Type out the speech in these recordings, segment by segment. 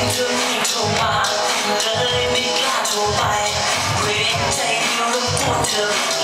Thank you.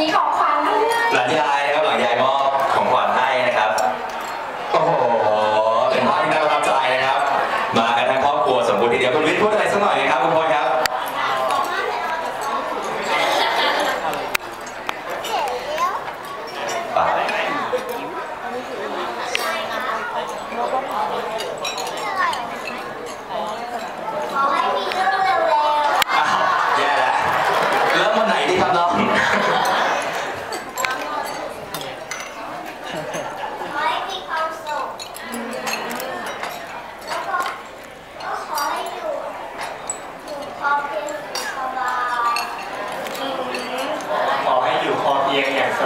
มีของขวัญหลายอย่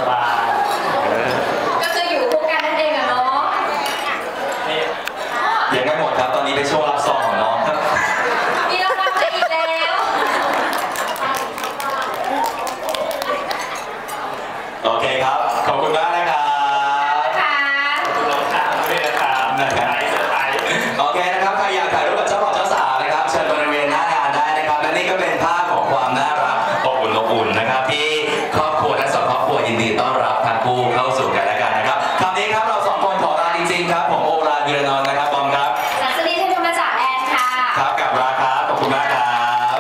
บายก็จะอยู่พวกันนั่นเองอะเนาะ นี่อย่างนั้นหมดครับ ตอนนี้ได้โชวงละ วิรนนท์นะครับปอมครับ สันสนีที่รรมจากแอนค่ะ ครับกับราครับขอบคุณมากครับ